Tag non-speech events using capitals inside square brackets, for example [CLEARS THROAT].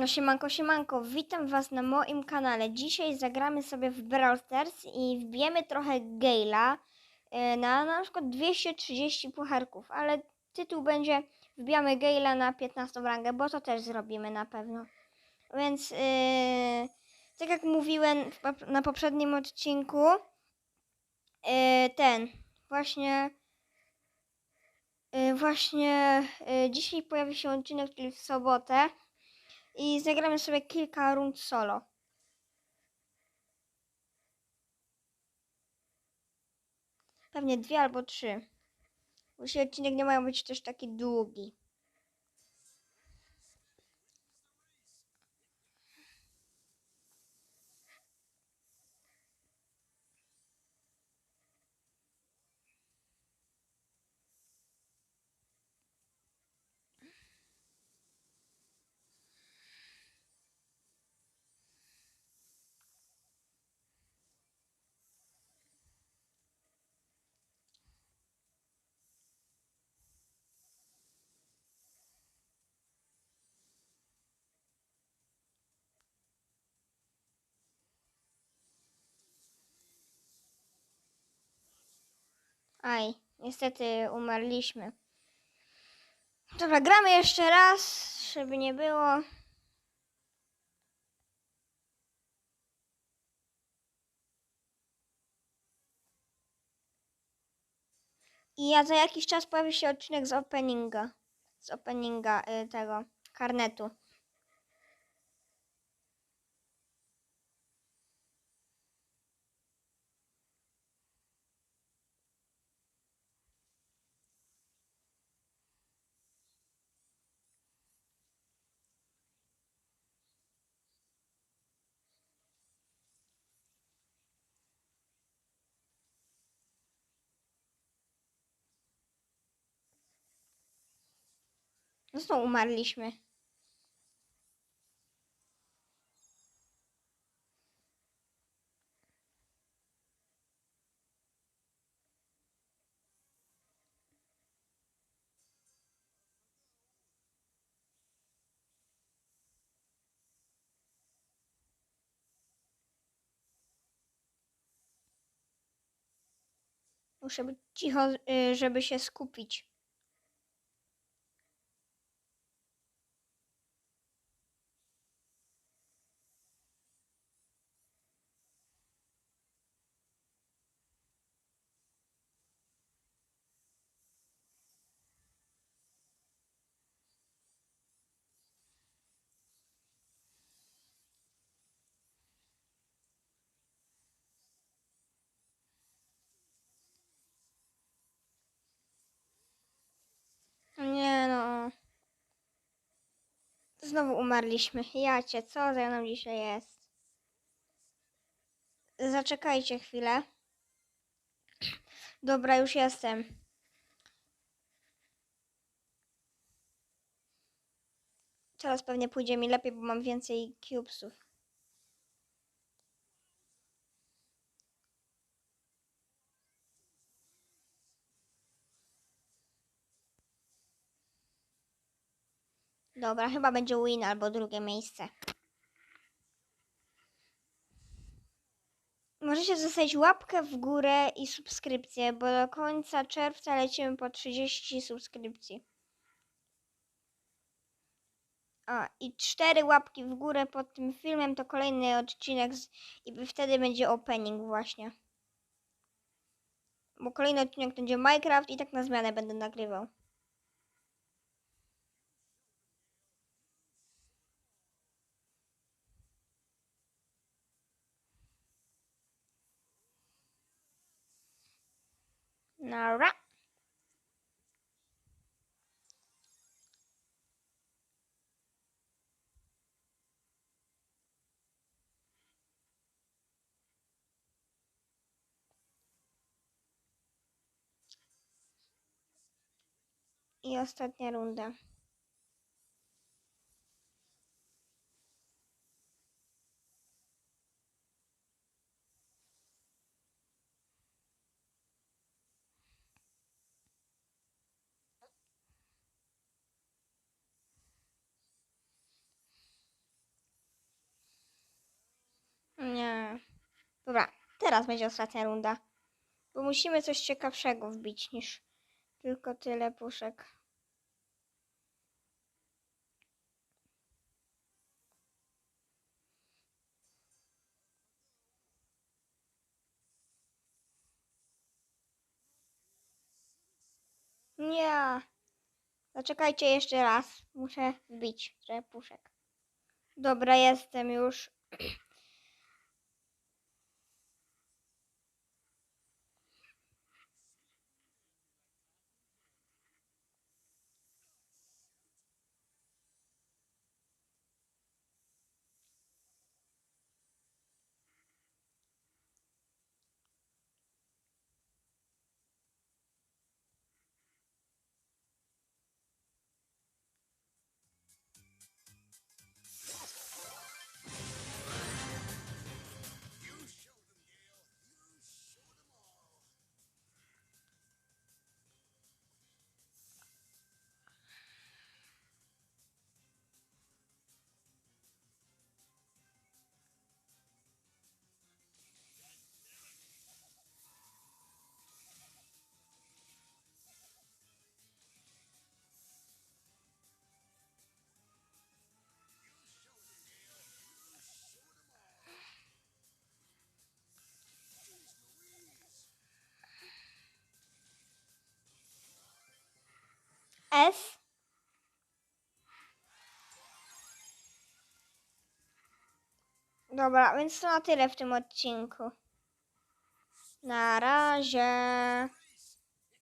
No siemanko, siemanko, witam was na moim kanale. Dzisiaj zagramy sobie w Brawl Stars i wbijemy trochę Gale'a e, na na przykład 230 pucharków, ale tytuł będzie wbijamy Gale'a na 15 rangę, bo to też zrobimy na pewno. Więc e, tak jak mówiłem na poprzednim odcinku, e, ten właśnie e, właśnie e, dzisiaj pojawi się odcinek, czyli w sobotę i zagramy sobie kilka rund solo. Pewnie dwie albo trzy. Dzisiaj odcinek nie mają być też taki długi. Aj, niestety umarliśmy. Dobra, gramy jeszcze raz, żeby nie było. I ja za jakiś czas pojawi się odcinek z openinga. Z openinga y, tego karnetu. Znowu umarliśmy. Muszę być cicho, y, żeby się skupić. Nie no. Znowu umarliśmy. Jacie, co za mną dzisiaj jest? Zaczekajcie chwilę. Dobra, już jestem. Teraz pewnie pójdzie mi lepiej, bo mam więcej cubesów. Dobra, chyba będzie win albo drugie miejsce. Możecie zostawić łapkę w górę i subskrypcję, bo do końca czerwca lecimy po 30 subskrypcji. A, i cztery łapki w górę pod tym filmem to kolejny odcinek z, i wtedy będzie opening właśnie. Bo kolejny odcinek będzie Minecraft i tak na zmianę będę nagrywał. Nara. I ostatnia runda. Teraz będzie ostatnia runda. Bo musimy coś ciekawszego wbić niż tylko tyle puszek. Nie. Zaczekajcie jeszcze raz. Muszę wbić trochę puszek. Dobra, jestem już. [CLEARS THROAT] S. Dobra, więc to na tyle w tym odcinku. Na razie.